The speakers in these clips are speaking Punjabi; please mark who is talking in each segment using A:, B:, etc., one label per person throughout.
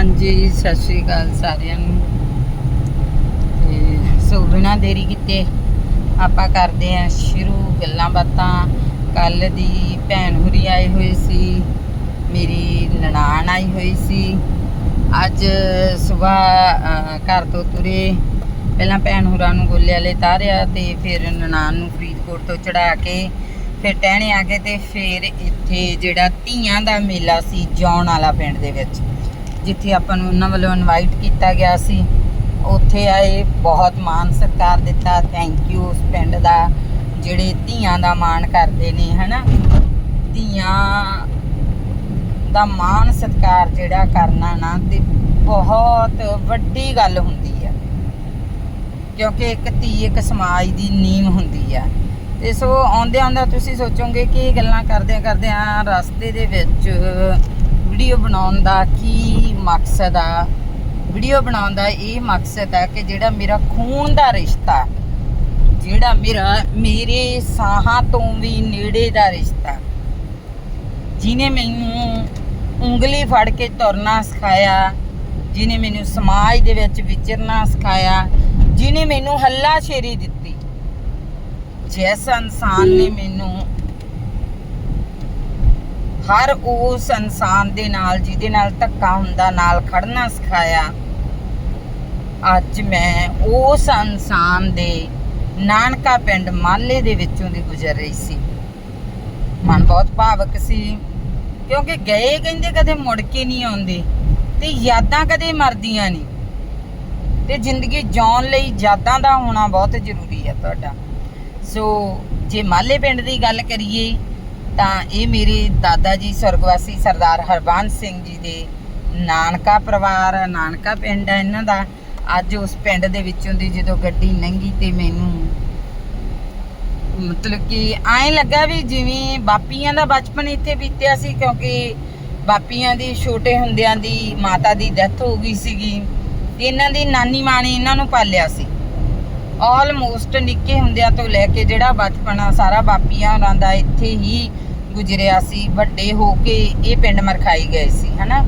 A: ਹਾਂਜੀ, ਸਤਿ ਸ਼੍ਰੀ ਅਕਾਲ ਸਾਰਿਆਂ ਨੂੰ। ਤੇ ਸੋ ਬਿਨਾਂ ਦੇਰੀ ਕੀਤੇ। ਆਪਾਂ ਕਰਦੇ ਆਂ ਸ਼ੁਰੂ, ਗੱਲਾਂ ਬਾਤਾਂ। ਕੱਲ ਦੀ ਭੈਣ ਹੁਰੀ ਆਏ ਹੋਏ ਸੀ, ਮੇਰੀ ਨਨਾਣ ਆਈ ਹੋਈ ਸੀ। ਅੱਜ ਸਵੇਰ ਘਰ ਤੋਂ ਤੁਰੇ। ਪਹਿਲਾਂ ਭੈਣ ਹੁਰਾਂ ਨੂੰ ਗੋਲੇ ਵਾਲੇ ਤਾਰਿਆ ਤੇ ਫਿਰ ਨਨਾਣ ਨੂੰ ਫਰੀਦਕੋਟ ਤੋਂ ਚੜਾ ਕੇ ਫਿਰ ਟਹਿਣੇ ਆ ਕੇ ਤੇ ਫਿਰ ਇੱਥੇ ਜਿਹੜਾ ਧੀਆਂ ਦਾ ਮੇਲਾ ਸੀ, ਜੌਣ ਵਾਲਾ ਪਿੰਡ ਦੇ ਵਿੱਚ। ਜਿੱਥੇ ਆਪਾਂ ਨੂੰ ਉਹਨਾਂ ਵੱਲੋਂ ਇਨਵਾਈਟ ਕੀਤਾ ਗਿਆ ਸੀ, ਉੱਥੇ ਆਏ, ਬਹੁਤ ਮਾਣ ਸਤਿਕਾਰ ਦਿੱਤਾ ਥੈਂਕ ਯੂ ਉਸ ਪਿੰਡ ਦਾ, ਜਿਹੜੇ ਧੀਆਂ ਦਾ ਮਾਣ ਕਰਦੇ ਨੇ, ਹਨਾ? ਧੀਆਂ ਦਾ ਮਾਣ ਸਤਿਕਾਰ ਜਿਹੜਾ ਕਰਨਾ ਨਾ, ਤੇ ਬਹੁਤ ਵੱਡੀ ਗੱਲ ਹੁੰਦੀ ਆ। ਕਿਉਂਕਿ ਇੱਕ ਧੀ, ਇੱਕ ਸਮਾਜ ਦੀ ਨੀਂਹ ਹੁੰਦੀ ਆ। ਤੇ ਸੋ ਆਉਂਦੇ ਆਉਂਦਾ ਤੁਸੀਂ ਸੋਚੋਗੇ ਕਿ ਇਹ ਗੱਲਾਂ ਕਰਦੇ ਕਰਦੇ ਆ ਰਸਤੇ ਦੇ ਵਿੱਚ ਵੀਡੀਓ ਬਣਾਉਣ ਦਾ ਕੀ ਮਕਸਦ ਆ? ਵੀਡੀਓ ਬਣਾਉਣ ਦਾ ਇਹ ਮਕਸਦ ਆ ਕਿ ਜਿਹੜਾ ਮੇਰਾ ਖੂਨ ਦਾ ਰਿਸ਼ਤਾ, ਜਿਹੜਾ ਮੇਰਾ, ਮੇਰੇ ਸਾਹਾਂ ਤੋਂ ਵੀ ਨੇੜੇ ਦਾ ਰਿਸ਼ਤਾ ਜਿਨੇ ਮੈਨੂੰ ਉਂਗਲੀ ਫੜ ਕੇ ਤੁਰਨਾ ਸਿਖਾਇਆ ਜਿਨੇ ਮੈਨੂੰ ਸਮਾਜ ਦੇ ਵਿੱਚ ਵਿਚਰਨਾ ਸਿਖਾਇਆ ਜਿਨੇ ਮੈਨੂੰ ਹੱਲਾ ਸ਼ੇਰੀ ਦਿੱਤੀ, ਜਿਸ ਇਨਸਾਨ ਨੇ ਮੈਨੂੰ ਹਰ ਉਸ ਇਨਸਾਨ ਦੇ ਨਾਲ, ਜਿਹਦੇ ਨਾਲ ਧੱਕਾ ਹੁੰਦਾ, ਨਾਲ ਖੜਨਾ ਸਿਖਾਇਆ। ਅੱਜ ਮੈਂ ਉਸ ਇਨਸਾਨ ਦੇ ਨਾਨਕਾ ਪਿੰਡ ਮਾਲੇ ਦੇ ਵਿੱਚੋਂ ਦੀ ਗੁਜ਼ਰ ਰਹੀ ਸੀ। ਮਨ ਬਹੁਤ ਭਾਵਕ ਸੀ, ਕਿਉਂਕਿ ਗਏ ਕਹਿੰਦੇ ਕਦੇ ਮੁੜ ਕੇ ਨਹੀਂ ਆਉਂਦੇ ਤੇ ਯਾਦਾਂ ਕਦੇ ਮਰਦੀਆਂ ਨਹੀਂ। ਤੇ ਜ਼ਿੰਦਗੀ ਜਿਉਣ ਲਈ ਯਾਦਾਂ ਦਾ ਹੋਣਾ ਬਹੁਤ ਜ਼ਰੂਰੀ ਹੈ ਤੁਹਾਡਾ। ਸੋ ਜੇ ਮਾਲੇ ਪਿੰਡ ਦੀ ਗੱਲ ਕਰੀਏ ਤਾਂ ਇਹ ਮੇਰੇ ਦਾਦਾ ਜੀ, ਸਵਰਗਵਾਸੀ ਸਰਦਾਰ ਹਰਬੰਸ ਸਿੰਘ ਜੀ ਦੇ ਨਾਨਕਾ ਪਰਿਵਾਰ ਹੈ ਨਾਨਕਾ ਪਿੰਡ ਹੈ ਇਹਨਾਂ ਦਾ। ਅੱਜ ਉਸ ਪਿੰਡ ਦੇ ਵਿੱਚੋਂ ਦੀ ਜਦੋਂ ਗੱਡੀ ਲੰਘੀ ਤੇ ਮੈਨੂੰ ਮਤਲਬ ਕਿ ਐਂ ਲੱਗਾ ਵੀ ਜਿਵੇਂ ਬਾਪੀਆਂ ਦਾ ਬਚਪਨ ਇੱਥੇ ਬੀਤਿਆ ਸੀ, ਕਿਉਂਕਿ ਬਾਪੀਆਂ ਦੀ, ਛੋਟੇ ਹੁੰਦਿਆਂ ਦੀ ਮਾਤਾ ਦੀ ਡੈਥ ਹੋ ਗਈ ਸੀਗੀ। ਤੇ ਇਹਨਾਂ ਦੀ ਨਾਨੀ ਮਾਂ ਨੇ ਇਹਨਾਂ ਨੂੰ ਪਾਲਿਆ ਸੀ। ਆਲਮੋਸਟ ਨਿੱਕੇ ਹੁੰਦਿਆਂ ਤੋਂ ਲੈ ਕੇ ਜਿਹੜਾ ਬਚਪਨ ਆ, ਸਾਰਾ ਬਾਪੀਆਂ ਉਹਨਾਂ ਦਾ ਇੱਥੇ ਹੀ ਗੁਜ਼ਰਿਆ ਸੀ, ਵੱਡੇ ਹੋ ਕੇ ਇਹ ਪਿੰਡ ਮਰਖਾਈ ਗਏ ਸੀ, ਹਨਾ?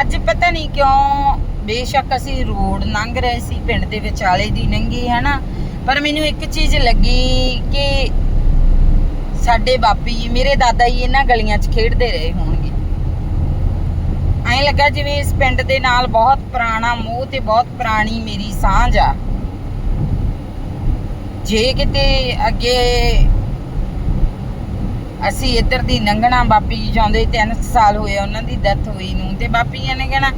A: ਅੱਜ ਪਤਾ ਨਹੀਂ ਕਿਉਂ ਬੇਸ਼ੱਕ ਅਸੀਂ ਰੋਡ ਲੰਘ ਰਹੇ ਸੀ, ਪਿੰਡ ਦੇ ਵਿਚਾਲੇ ਦੀ ਲੰਘੀ ਹਨਾ? ਪਰ ਮੈਨੂੰ ਇੱਕ ਚੀਜ਼ ਲੱਗੀ ਕਿ ਸਾਡੇ ਬਾਪੀ ਮੇਰੇ ਦਾਦਾ ਜੀ ਇਹਨਾਂ ਗਲੀਆਂ 'ਚ ਖੇਡਦੇ ਰਹੇ ਹੋਣਗੇ। ਐਂ ਲੱਗਾ ਜਿਵੇਂ ਇਸ ਪਿੰਡ ਦੇ ਨਾਲ ਬਹੁਤ ਪੁਰਾਣਾ ਮੋਹ ਤੇ ਬਹੁਤ ਪੁਰਾਣੀ ਮੇਰੀ ਸਾਂਝ ਆ। ਜੇ ਕਿਤੇ ਅੱਗੇ ਅਸੀਂ ਇੱਧਰ ਦੀ ਲੰਘਣਾ ਬਾਪੀ ਜੀ ਜਾਂਦੇ 3 ਸਾਲ ਹੋਏ ਆ, ਉਹਨਾਂ ਦੀ ਡੈਥ ਹੋਈ ਨੂੰ। ਤੇ ਬਾਪੀ ਜੀ ਨੇ ਕਹਿਣਾ,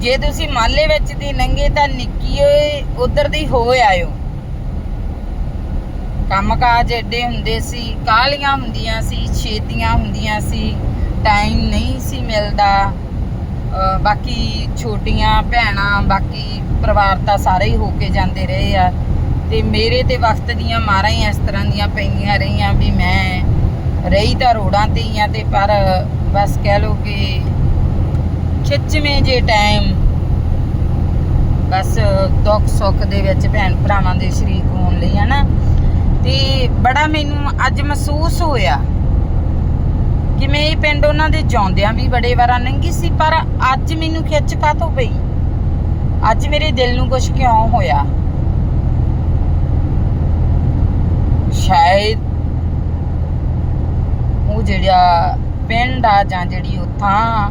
A: ਜੇ ਤੁਸੀਂ ਮਾਲੇ ਵਿੱਚ ਦੀ ਲੰਘੇ ਤਾਂ ਨਿੱਕੀ ਓਏ ਉਧਰ ਦੀ ਹੋ ਆਇਓ। ਕੰਮਕਾਜ ਏਡੇ ਹੁੰਦੇ ਸੀ, ਕਾਲੀਆਂ ਹੁੰਦੀਆਂ ਸੀ, ਛੇਤੀਆਂ ਹੁੰਦੀਆਂ ਸੀ ਟਾਈਮ ਨਹੀਂ ਸੀ ਮਿਲਦਾ। ਬਾਕੀ ਛੋਟੀਆਂ ਭੈਣਾਂ, ਬਾਕੀ ਪਰਿਵਾਰ ਤਾਂ ਸਾਰੇ ਹੀ ਹੋ ਕੇ ਜਾਂਦੇ ਰਹੇ ਆ। ਤੇ ਮੇਰੇ ਤੇ ਵਕਤ ਦੀਆਂ ਮਾਰਾਂ ਹੀ ਇਸ ਤਰ੍ਹਾਂ ਦੀਆਂ ਪੈਂਦੀਆਂ ਰਹੀਆਂ ਵੀ ਮੈਂ ਰਹੀ ਤਾਂ ਰੋੜਾਂ ਤੇ ਹੀ ਆ ਤੇ ਪਰ ਬਸ ਕਹਿ ਲਓ ਕਿ ਖਿੱਚਵੇਂ ਜੇ ਟਾਈਮ ਬਸ ਦੁੱਖ ਸੁੱਖ ਦੇ ਵਿੱਚ ਭੈਣ ਭਰਾਵਾਂ ਦੇ ਸ਼ਰੀਕ ਹੋਣ ਲਈ ਹਨਾ ਤੇ ਬੜਾ ਮੈਨੂੰ ਅੱਜ ਮਹਿਸੂਸ ਹੋਇਆ ਕਿ ਮੈਂ ਇਹ ਪਿੰਡ ਉਹਨਾਂ ਦੇ ਜਾਉਂਦਿਆਂ ਵੀ ਬੜੇ ਵਾਰਾਂ ਲੰਘੀ ਸੀ, ਪਰ ਅੱਜ ਮੈਨੂੰ ਖਿੱਚ ਕਾਤੋਂ ਪਈ? ਅੱਜ ਮੇਰੇ ਦਿਲ ਨੂੰ ਕੁਝ ਕਿਉਂ ਹੋਇਆ? ਸ਼ਾਇਦ ਉਹ ਜਿਹੜਾ ਪਿੰਡ ਆ ਜਾਂ ਜਿਹੜੀ ਉਹ ਥਾਂ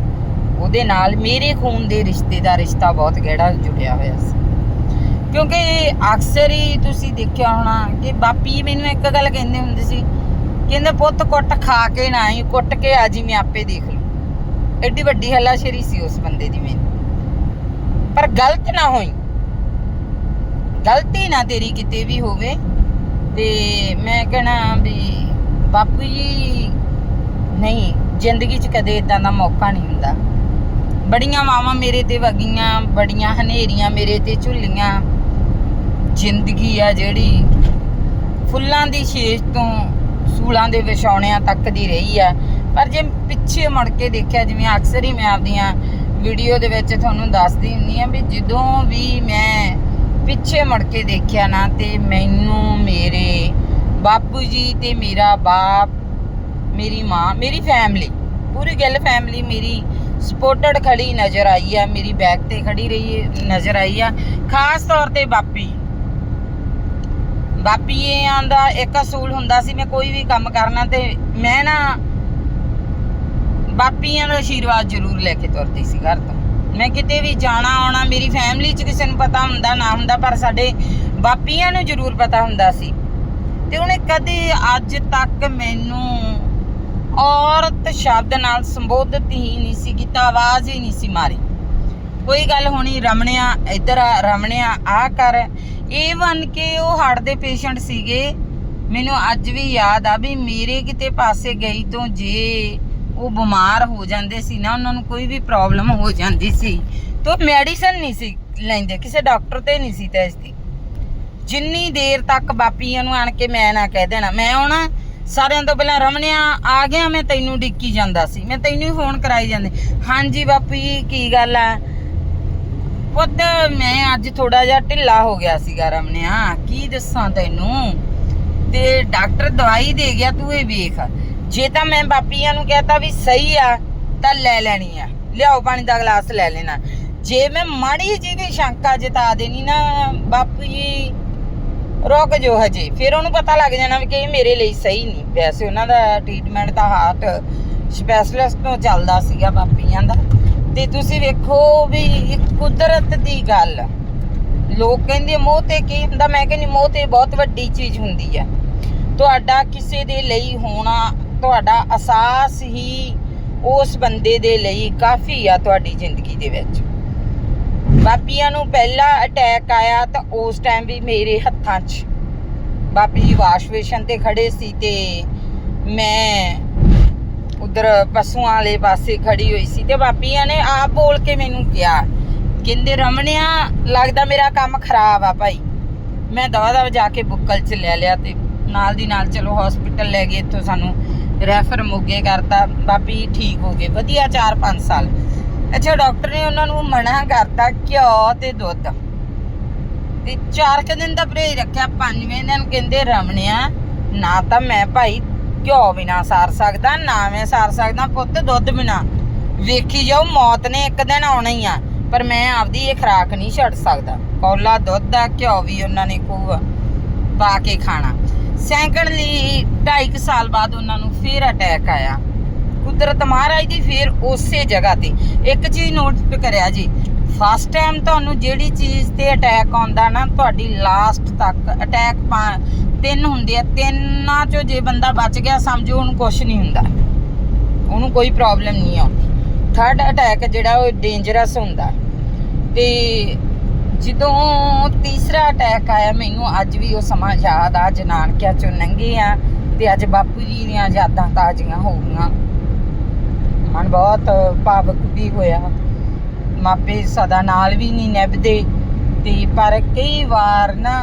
A: ਉਹਦੇ ਨਾਲ ਮੇਰੇ ਖੂਨ ਦੇ ਰਿਸ਼ਤੇ ਦਾ ਰਿਸ਼ਤਾ ਬਹੁਤ ਗਹਿਰਾ ਜੁੜਿਆ ਹੋਇਆ ਸੀ। ਕਿਉਂਕਿ ਅਕਸਰ ਹੀ ਤੁਸੀਂ ਦੇਖਿਆ ਹੋਣਾ ਕਿ ਬਾਪੀ ਮੈਨੂੰ ਇੱਕ ਗੱਲ ਕਹਿੰਦੇ ਹੁੰਦੇ ਸੀ, ਕਹਿੰਦੇ ਪੁੱਤ ਕੁੱਟ ਖਾ ਕੇ ਨਾ ਆਈ, ਕੁੱਟ ਕੇ ਆ ਜੀ, ਮੈਂ ਆਪੇ ਦੇਖ ਲੂ। ਐਡੀ ਵੱਡੀ ਹੱਲਾਸ਼ੇਰੀ ਸੀ ਉਸ ਬੰਦੇ ਦੀ ਮੈਨੂੰ। ਪਰ ਗਲਤ ਨਾ ਹੋਈ। ਗਲਤੀ ਨਾ ਤੇਰੀ ਕਿਤੇ ਵੀ ਹੋਵੇ ਤੇ ਮੈਂ ਕਹਣਾ ਵੀ ਬਾਪੂ ਜੀ ਨਹੀਂ, ਜ਼ਿੰਦਗੀ 'ਚ ਕਦੇ ਇਦਾਂ ਦਾ ਮੌਕਾ ਨਹੀਂ ਹੁੰਦਾ। ਬੜੀਆਂ ਮਾਵਾਂ ਮੇਰੇ ਤੇ ਵਗੀਆਂ, ਬੜੀਆਂ ਹਨੇਰੀਆਂ ਮੇਰੇ ਤੇ ਝੁੱਲੀਆਂ। ਜ਼ਿੰਦਗੀ ਆ ਜਿਹੜੀ ਫੁੱਲਾਂ ਦੀ ਸ਼ੇਸ਼ ਤੋਂ ਸੂਲਾਂ ਦੇ ਵਿਛਾਉਣਿਆਂ ਤੱਕ ਦੀ ਰਹੀ ਆ। ਪਰ ਜੇ ਪਿੱਛੇ ਮੁੜ ਕੇ ਦੇਖਿਆ, ਜਿਵੇਂ ਅਕਸਰ ਹੀ ਮੈਂ ਆਪਦੀਆਂ ਵੀਡੀਓ ਦੇ ਵਿੱਚ ਤੁਹਾਨੂੰ ਦੱਸਦੀ ਹੁੰਦੀ ਆ ਵੀ ਜਦੋਂ ਵੀ ਮੈਂ ਪਿੱਛੇ ਮੁੜ ਕੇ ਦੇਖਿਆ ਨਾ, ਤੇ ਮੈਨੂੰ ਮੇਰੇ ਬਾਪੂ ਜੀ ਤੇ ਮੇਰਾ ਬਾਪ ਮੇਰੀ ਮਾਂ, ਮੇਰੀ ਫੈਮਿਲੀ ਪੂਰੀ ਗੱਲ ਫੈਮਿਲੀ ਮੇਰੀ ਸਪੋਰਟਡ ਖੜੀ ਨਜ਼ਰ ਆਈ ਆ, ਮੇਰੀ ਬੈਕ ਤੇ ਖੜੀ ਰਹੀ ਨਜ਼ਰ ਆਈ ਆ। ਖਾਸ ਤੌਰ ਤੇ ਬਾਪੀ। ਬਾਪੀਆਂ ਦਾ ਇੱਕ ਅਸੂਲ ਹੁੰਦਾ ਸੀ, ਮੈਂ ਕੋਈ ਵੀ ਕੰਮ ਕਰਨਾ ਤੇ ਮੈਂ ਨਾ ਬਾਪੀਆਂ ਦਾ ਆਸ਼ੀਰਵਾਦ ਜ਼ਰੂਰ ਲੈ ਕੇ ਤੁਰਦੀ ਸੀ ਘਰ ਤੋਂ। ਮੈਂ ਕਿਤੇ ਵੀ ਜਾਣਾ, ਆਉਣਾ, ਮੇਰੀ ਫੈਮਿਲੀ 'ਚ ਕਿਸੇ ਨੂੰ ਪਤਾ ਹੁੰਦਾ, ਨਾ ਹੁੰਦਾ, ਪਰ ਸਾਡੇ ਬਾਪੀਆਂ ਨੂੰ ਜ਼ਰੂਰ ਪਤਾ ਹੁੰਦਾ ਸੀ। ਤੇ ਉਹਨੇ ਕਦੇ ਅੱਜ ਤੱਕ ਮੈਨੂੰ ਔਰਤ ਸ਼ਬਦ ਨਾਲ ਸੰਬੋਧਿਤ ਹੀ ਨਹੀਂ ਸੀ ਕੀਤਾ ਆਵਾਜ਼ ਹੀ ਨਹੀਂ ਸੀ ਮਾਰੀ। ਕੋਈ ਗੱਲ ਹੋਣੀ, ਰਮਣਿਆ, ਇੱਧਰ ਆ, ਰਮਣਿਆ, ਆ ਕਰ। ਇਹ ਬਣ ਕੇ ਉਹ ਹਾਰਟ ਦੇ ਪੇਸ਼ੈਂਟ ਸੀਗੇ। ਮੈਨੂੰ ਅੱਜ ਵੀ ਯਾਦ ਆ ਵੀ ਮੇਰੇ ਕਿਤੇ ਪਾਸੇ ਗਈ ਤੋਂ ਜੇ ਉਹ ਬਿਮਾਰ ਹੋ ਜਾਂਦੇ ਸੀ ਨਾ, ਉਹਨਾਂ ਨੂੰ ਕੋਈ ਵੀ ਪ੍ਰੋਬਲਮ ਹੋ ਜਾਂਦੀ ਸੀ। ਤਾਂ ਮੈਡੀਸਨ ਨਹੀਂ ਸੀ ਲੈਂਦੇ, ਕਿਸੇ ਡਾਕਟਰ ਤੇ ਨਹੀਂ ਸੀ ਤੈਸਦੀ ਜਿੰਨੀ ਦੇਰ ਤੱਕ ਬਾਪੀਆਂ ਨੂੰ ਆਣ ਕੇ ਮੈਂ ਨਾ ਕਹਿ ਦੇਣਾ, ਮੈਂ ਆਉਣਾ ਸਾਰਿਆਂ ਤੋਂ ਪਹਿਲਾਂ ਰਮਣਿਆ ਆ ਗਿਆ ਮੈਂ, ਤੈਨੂੰ ਡਿੱਕੀ ਜਾਂਦਾ ਸੀ। ਮੈਂ ਤੈਨੂੰ ਹੀ ਫੋਨ ਕਰਾਈ ਜਾਂਦੇ। ਹਾਂਜੀ ਬਾਪੂ ਜੀ ਕੀ ਗੱਲ ਆ? ਪੁੱਤ, ਮੈਂ ਅੱਜ ਥੋੜਾ ਜਿਹਾ ਢਿੱਲਾ ਹੋ ਗਿਆ ਸੀਗਾ ਰਮਣਿਆ ਕੀ ਦੱਸਾਂ ਤੈਨੂੰ? ਤੇ ਡਾਕਟਰ ਦਵਾਈ ਦੇ ਗਿਆ, ਤੂੰ ਇਹ ਵੇਖ। ਜੇ ਤਾਂ ਮੈਂ ਬਾਪੀਆਂ ਨੂੰ ਕਹਤਾ ਵੀ ਸਹੀ ਆ, ਤਾਂ ਲੈ ਲੈਣੀ ਆ। ਲਿਆਓ ਪਾਣੀ ਦਾ ਗਲਾਸ ਲੈ ਲੈਣਾ। ਜੇ ਮੈਂ ਮਾੜੀ ਜੀ ਵੀ ਸ਼ੰਕਾ ਜਿਤਾ ਦੇਣੀ ਨਾ, ਬਾਪੂ ਜੀ ਰੁਕ ਜੋ ਹਜੇ। ਫਿਰ ਉਹਨੂੰ ਪਤਾ ਲੱਗ ਜਾਣਾ ਵੀ ਕਿ ਇਹ ਮੇਰੇ ਲਈ ਸਹੀ ਨਹੀਂ। ਵੈਸੇ ਉਹਨਾਂ ਦਾ ਟ੍ਰੀਟਮੈਂਟ ਤਾਂ ਹਾਰਟ ਸਪੈਸ਼ਲਿਸਟ ਤੋਂ ਚੱਲਦਾ ਸੀਗਾ ਬਾਪੀਆਂ ਦਾ। ਤੇ ਤੁਸੀਂ ਵੇਖੋ ਵੀ ਕੁਦਰਤ ਦੀ ਗੱਲ। ਲੋਕ ਕਹਿੰਦੇ ਮੋਹ ਤੇ ਕੀ ਹੁੰਦਾ? ਮੈਂ ਕਹਿੰਦੀ ਮੋਹ ਤੇ ਬਹੁਤ ਵੱਡੀ ਚੀਜ਼ ਹੁੰਦੀ ਆ। ਤੁਹਾਡਾ ਕਿਸੇ ਦੇ ਲਈ ਹੋਣਾ, ਤੁਹਾਡਾ ਅਹਿਸਾਸ ਹੀ ਉਸ ਬੰਦੇ ਦੇ ਲਈ ਕਾਫੀ ਆ ਤੁਹਾਡੀ ਜ਼ਿੰਦਗੀ ਦੇ ਵਿੱਚ। ਬਾਪੀਆਂ ਨੂੰ ਪਹਿਲਾ ਅਟੈਕ ਆਇਆ ਤਾਂ ਉਸ ਟਾਈਮ ਵੀ ਮੇਰੇ ਹੱਥਾਂ 'ਚ। ਬਾਪੀ ਵਾਸ਼ ਬੇਸ਼ਨ ਤੇ ਖੜੇ ਸੀ ਤੇ ਮੈਂ ਉਧਰ ਪਸ਼ੂਆਂ ਵਾਲੇ ਪਾਸੇ ਖੜੀ ਹੋਈ ਸੀ ਤੇ ਬਾਪੀਆਂ ਨੇ ਆਪ ਬੋਲ ਕੇ ਮੈਨੂੰ ਕਿਹਾ, ਕਹਿੰਦੇ, ਰਮਣਿਆ, ਲੱਗਦਾ ਮੇਰਾ ਕੰਮ ਖਰਾਬ ਆ ਭਾਈ। ਮੈਂ ਦਵਾ ਦਵਾ ਜਾ ਕੇ ਬੁੱਕਲ ਚ ਲੈ ਲਿਆ ਤੇ ਨਾਲ ਦੀ ਨਾਲ ਚਲੋ ਹਸਪੀਟਲ ਲੈ ਗਏ, ਇੱਥੋਂ ਸਾਨੂੰ ਰੈਫਰ ਮੋਗੇ ਕਰਤਾ। ਬਾਪੀ ਠੀਕ ਹੋ ਗਏ, ਵਧੀਆ 4-5 ਸਾਲ। ਅੱਛਾ ਡਾਕਟਰ ਨੇ ਉਹਨਾਂ ਨੂੰ ਮਨਾ ਕਰਤਾ ਘਿਓ ਤੇ ਦੁੱਧ। ਤੇ ਚਾਰ ਦਿਨ ਦਾ ਪਰਹੇਜ ਰੱਖਿਆ, ਪੰਜਵੇਂ ਦਿਨ ਕਹਿੰਦੇ ਰਮਣਿਆ, ਨਾ ਤਾਂ ਮੈਂ ਭਾਈ ਘਿਓ ਬਿਨਾ ਸਾਰ ਸਕਦਾ, ਨਾ ਮੈਂ ਸਾਰ ਸਕਦਾ, ਪੁੱਤ ਦੁੱਧ ਬਿਨਾ। ਵੇਖੀ ਜਾਓ, ਮੌਤ ਨੇ ਇੱਕ ਦਿਨ ਆਉਣਾ ਹੀ ਆ, ਪਰ ਮੈਂ ਆਪਦੀ ਇਹ ਖਰਾਕ ਨਹੀਂ ਛੱਡ ਸਕਦਾ। ਕੌਲਾ ਦੁੱਧ ਆ, ਘਿਓ ਵੀ ਉਹਨਾਂ ਨੇ ਖੂਬ ਪਾ ਕੇ ਖਾਣਾ। ਸੈਂਕੜਲੀ 2.5 ਸਾਲ ਬਾਅਦ ਉਹਨਾਂ ਨੂੰ ਫੇਰ ਅਟੈਕ ਆਇਆ। ਕੁਦਰਤ ਮਹਾਰਾਜ ਦੀ ਫੇਰ ਉਸੇ ਜਗ੍ਹਾ ਤੇ। ਇੱਕ ਚੀਜ਼ ਨੋਟ ਕਰਿਆ ਜੀ ਫਸਟ ਟਾਈਮ ਤੁਹਾਨੂੰ ਜਿਹੜੀ ਚੀਜ਼ ਤੇ ਅਟੈਕ ਆਉਂਦਾ ਨਾ, ਤੁਹਾਡੀ ਲਾਸਟ ਤੱਕ ਅਟੈਕ ਤਿੰਨ ਹੁੰਦੇ ਆ, ਤਿੰਨਾਂ ਚੋਂ ਜੇ ਬੰਦਾ ਬਚ ਗਿਆ, ਸਮਝੋ ਉਹਨੂੰ ਕੁਝ ਨਹੀਂ ਹੁੰਦਾ। ਉਹਨੂੰ ਕੋਈ ਪ੍ਰੋਬਲਮ ਨਹੀਂ ਆਉਂਦੀ। ਥਰਡ ਅਟੈਕ ਜਿਹੜਾ ਉਹ ਡੇਂਜਰਸ ਹੁੰਦਾ। ਤੇ ਜਦੋਂ ਤੀਸਰਾ ਅਟੈਕ ਆਇਆ, ਮੈਨੂੰ ਅੱਜ ਵੀ ਉਹ ਸਮਾਂ ਯਾਦ ਆ, ਜਨਾਨਕਿਆਂ ਚੋਂ ਲੰਘੇ ਆ, ਤੇ ਅੱਜ ਬਾਪੂ ਜੀ ਦੀਆਂ ਯਾਦਾਂ ਤਾਜ਼ੀਆਂ ਹੋ ਗਈਆਂ। ਮਨ ਬਹੁਤ ਭਾਵਕ ਵੀ ਹੋਇਆ। ਮਾਪੇ ਸਦਾ ਨਾਲ ਵੀ ਨਹੀਂ ਨਿਭਦੇ ਤੇ ਪਰ ਕਈ ਵਾਰ ਨਾ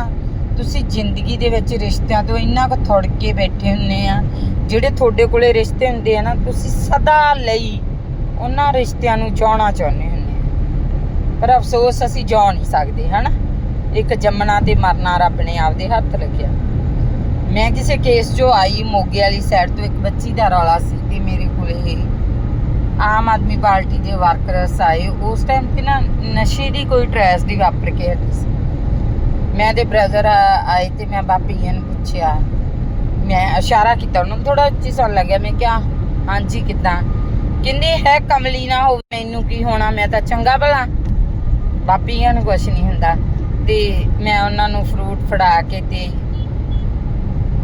A: ਤੁਸੀਂ ਜ਼ਿੰਦਗੀ ਦੇ ਵਿੱਚ ਰਿਸ਼ਤਿਆਂ ਤੋਂ ਇੰਨਾ ਕੁ ਥੁੜ ਕੇ ਬੈਠੇ ਹੁੰਨੇ ਆ, ਜਿਹੜੇ ਤੁਹਾਡੇ ਕੋਲੇ ਰਿਸ਼ਤੇ ਹੁੰਦੇ ਆ ਨਾ, ਤੁਸੀਂ ਸਦਾ ਲਈ ਉਹਨਾਂ ਰਿਸ਼ਤਿਆਂ ਨੂੰ ਚਾਹਣਾ ਚਾਹੁੰਦੇ ਹੁੰਦੇ ਪਰ ਅਫਸੋਸ ਅਸੀਂ ਜਾ ਨਹੀਂ ਸਕਦੇ, ਹਨਾ? ਇੱਕ ਜੰਮਣਾ ਤੇ ਮਰਨਾ ਰੱਬ ਨੇ ਆਪਦੇ ਹੱਥ ਲੱਗਿਆ ਮੈਂ ਕਿਸੇ ਕੇਸ 'ਚੋਂ ਆਈ, ਮੋਗੇ ਵਾਲੀ ਸਾਈਡ ਤੋਂ ਇੱਕ ਬੱਚੀ ਦਾ ਰੌਲਾ ਸੀ ਤੇ ਮੇਰੇ ਕੋਲੇ ਆਮ ਆਦਮੀ ਪਾਰਟੀ ਦੇ ਵਰਕਰਸ ਆਏ। ਉਸ ਟਾਈਮ ਤੇ ਨਾ ਨਸ਼ੇ ਦੀ ਕੋਈ ਟ੍ਰੈਜਡੀ ਵਾਪਰ ਕੇ ਹਟੀ ਸੀ। ਮੈਂ ਤੇ ਬ੍ਰਦਰ ਆਏ ਤੇ ਮੈਂ ਬਾਪੀਆਂ ਨੂੰ ਪੁੱਛਿਆ। ਮੈਂ ਇਸ਼ਾਰਾ ਕੀਤਾ, ਉਹਨਾਂ ਨੂੰ ਥੋੜਾ ਉੱਚੀ ਸੁਣ ਲੱਗਿਆ। ਮੈਂ ਕਿਹਾ, ਹਾਂਜੀ, ਕਿਦਾਂ? ਕਹਿੰਦੇ, ਹੈ ਕਮਲੀ ਨਾ ਹੋਵੇ, ਮੈਨੂੰ ਕੀ ਹੋਣਾ? ਮੈਂ ਤਾਂ ਚੰਗਾ ਭਲਾ। ਬਾਪੀਆਂ ਨੂੰ ਕੁਝ ਨਹੀਂ ਹੁੰਦਾ। ਤੇ ਮੈਂ ਉਹਨਾਂ ਨੂੰ ਫਰੂਟ ਫੜਾ ਕੇ ਤੇ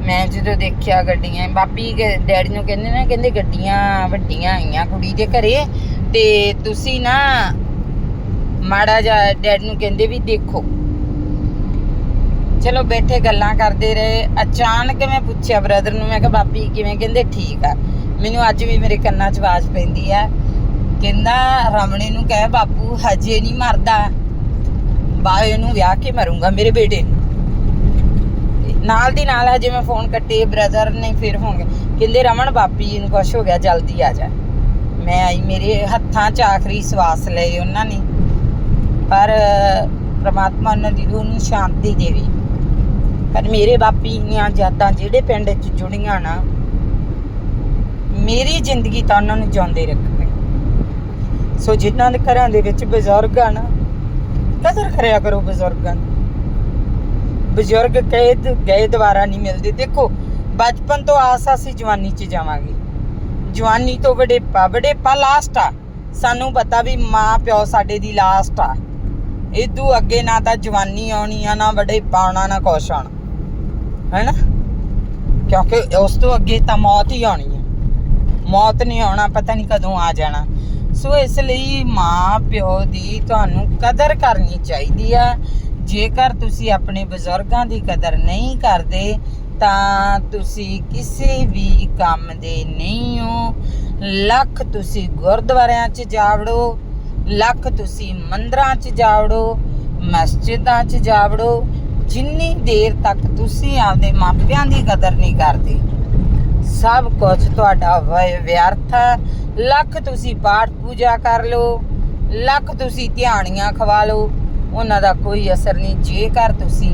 A: ਮੈਂ ਜਦੋਂ ਦੇਖਿਆ ਗੱਡੀਆਂ, ਬਾਪੀ ਡੈਡੀ ਨੂੰ ਕਹਿੰਦੇ ਨਾ, ਕਹਿੰਦੇ ਗੱਡੀਆਂ ਵੱਡੀਆਂ ਆਈਆਂ ਕੁੜੀ ਦੇ ਘਰੇ ਤੇ ਤੁਸੀਂ ਨਾ ਮਾੜਾ ਜਾ ਡੈਡੀ ਨੂੰ ਕਹਿੰਦੇ ਵੀ ਦੇਖੋ। ਚਲੋ ਬੈਠੇ ਗੱਲਾਂ ਕਰਦੇ ਰਹੇ। ਅਚਾਨਕ ਮੈਂ ਪੁੱਛਿਆ ਬ੍ਰਦਰ ਨੂੰ, ਮੈਂ ਕਿਹਾ, ਬਾਪੀ, ਕਿਵੇਂ? ਕਹਿੰਦੇ, ਠੀਕ ਆ। ਮੈਨੂੰ ਅੱਜ ਵੀ ਮੇਰੇ ਕੰਨਾਂ 'ਚ ਆਵਾਜ਼ ਪੈਂਦੀ ਆ। ਕਹਿੰਦਾ, ਰਮਣੇ ਨੂੰ ਕਹਿ, ਬਾਪੂ, ਹਜੇ ਨਹੀਂ ਮਰਦਾ। ਬਾਏ ਨੂੰ ਵਿਆਹ ਕੇ ਮਰੂੰਗਾ ਮੇਰੇ ਬੇਟੇ ਨੂੰ। ਨਾਲ ਦੀ ਨਾਲ ਹਜੇ ਮੈਂ ਫੋਨ ਕੱਟੇ ਬ੍ਰਦਰ ਨੇ ਫਿਰ ਫੋਨ ਕਹਿੰਦੇ, ਰਮਨ ਬਾਪੀ ਨੂੰ ਕੁਛ ਹੋ ਗਿਆ, ਜਲਦੀ ਆ ਜਾ। ਮੈਂ ਆਈ, ਮੇਰੇ ਹੱਥਾਂ 'ਚ ਆਖਰੀ ਸਵਾਸ ਲਏ ਉਹਨਾਂ ਨੇ। ਪਰ ਪ੍ਰਮਾਤਮਾ ਉਹਨਾਂ ਦੀ ਰੂਹ ਨੂੰ ਸ਼ਾਂਤੀ ਦੇਵੇ। ਪਰ ਮੇਰੇ ਬਾਪੀ ਦੀਆਂ ਯਾਦਾਂ ਜਿਹੜੇ ਪਿੰਡ 'ਚ ਜੁੜੀਆਂ ਨਾ, ਮੇਰੀ ਜ਼ਿੰਦਗੀ ਤਾਂ ਉਹਨਾਂ ਨੂੰ ਜਿਉਂਦੇ ਰੱਖਣੇ। ਸੋ ਜਿਨ੍ਹਾਂ ਦੇ ਘਰਾਂ ਦੇ ਵਿੱਚ ਬਜ਼ੁਰਗ ਆ ਨਾ, ਕਦਰ ਕਰਿਆ ਕਰੋ ਬਜ਼ੁਰਗਾਂ ਦੀ ਬਜ਼ੁਰਗ ਕਹੇ ਗਏ ਦੁਬਾਰਾ ਨਹੀਂ ਮਿਲਦੇ। ਦੇਖੋ, ਬਚਪਨ ਤੋਂ ਆਸ ਅਸੀਂ ਜਵਾਨੀ 'ਚ ਜਾਵਾਂਗੇ। ਜਵਾਨੀ ਤੋਂ ਵਡੇਪਾ ਵਡੇਪਾ ਲਾਸਟ ਆ। ਸਾਨੂੰ ਪਤਾ ਵੀ ਮਾਂ ਪਿਓ ਸਾਡੇ ਦੀ ਲਾਸਟ ਆ। ਇਦੋਂ ਅੱਗੇ ਨਾ ਤਾਂ ਜਵਾਨੀ ਆਉਣੀ ਆ, ਨਾ ਵਡੇਪਾ ਆਉਣਾ, ਨਾ ਕੁਛ ਆਉਣਾ। ਹੈਨਾ? ਕਿਉਂਕਿ ਉਸ ਤੋਂ ਅੱਗੇ ਤਾਂ ਮੌਤ ਹੀ ਆਉਣੀ ਆ। ਮੌਤ ਨਹੀਂ ਆਉਣਾ, ਪਤਾ ਨਹੀਂ ਕਦੋਂ ਆ ਜਾਣਾ। ਸੋ ਇਸ ਲਈ ਮਾਂ ਪਿਓ ਦੀ ਤੁਹਾਨੂੰ ਕਦਰ ਕਰਨੀ ਚਾਹੀਦੀ ਆ। ਜੇਕਰ ਤੁਸੀਂ ਆਪਣੇ ਬਜ਼ੁਰਗਾਂ ਦੀ ਕਦਰ ਨਹੀਂ ਕਰਦੇ, ਤਾਂ ਤੁਸੀਂ ਕਿਸੇ ਵੀ ਕੰਮ ਦੇ ਨਹੀਂ ਹੋ। ਲੱਖ ਤੁਸੀਂ ਗੁਰਦੁਆਰਿਆਂ 'ਚ ਜਾਵੜੋ, ਲੱਖ ਤੁਸੀਂ ਮੰਦਰਾਂ 'ਚ ਜਾਵੜੋ, ਮਸਜਿਦਾਂ 'ਚ ਜਾਵੜੋ, ਜਿੰਨੀ ਦੇਰ ਤੱਕ ਤੁਸੀਂ ਆਪਦੇ ਮਾਪਿਆਂ ਦੀ ਕਦਰ ਨਹੀਂ ਕਰਦੇ। ਸਭ ਕੁਝ ਤੁਹਾਡਾ ਵਿਅਰਥ ਹੈ। ਲੱਖ ਤੁਸੀਂ ਪਾਠ ਪੂਜਾ ਕਰ ਲਓ, ਲੱਖ ਤੁਸੀਂ ਧਿਆਨੀਆਂ ਖਵਾ ਲਓ ਉਹਨਾਂ ਦਾ ਕੋਈ ਅਸਰ ਨਹੀਂ। ਜੇਕਰ ਤੁਸੀਂ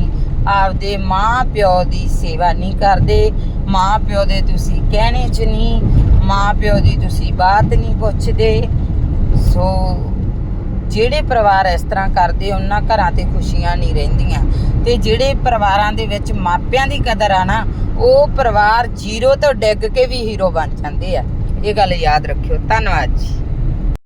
A: ਆਪਦੇ ਮਾਂ ਪਿਓ ਦੀ ਸੇਵਾ ਨਹੀਂ ਕਰਦੇ ਮਾਂ ਪਿਓ ਦੇ ਤੁਸੀਂ ਕਹਿਣੇ 'ਚ ਨਹੀਂ ਮਾਂ ਪਿਓ ਦੀ ਤੁਸੀਂ ਬਾਤ ਨਹੀਂ ਪੁੱਛਦੇ, ਸੋ ਜਿਹੜੇ ਪਰਿਵਾਰ ਇਸ ਤਰ੍ਹਾਂ ਕਰਦੇ, ਉਹਨਾਂ ਘਰਾਂ ਤੇ ਖੁਸ਼ੀਆਂ ਨਹੀਂ ਰਹਿੰਦੀਆਂ। ਤੇ ਜਿਹੜੇ ਪਰਿਵਾਰਾਂ ਦੇ ਵਿੱਚ ਮਾਪਿਆਂ ਦੀ ਕਦਰ ਆ ਨਾ, ਉਹ ਪਰਿਵਾਰ ਜ਼ੀਰੋ ਤੋਂ ਡਿੱਗ ਕੇ ਵੀ ਹੀਰੋ ਬਣ ਜਾਂਦੇ ਆ। ਇਹ ਗੱਲ ਯਾਦ ਰੱਖਿਓ। ਧੰਨਵਾਦ ਜੀ।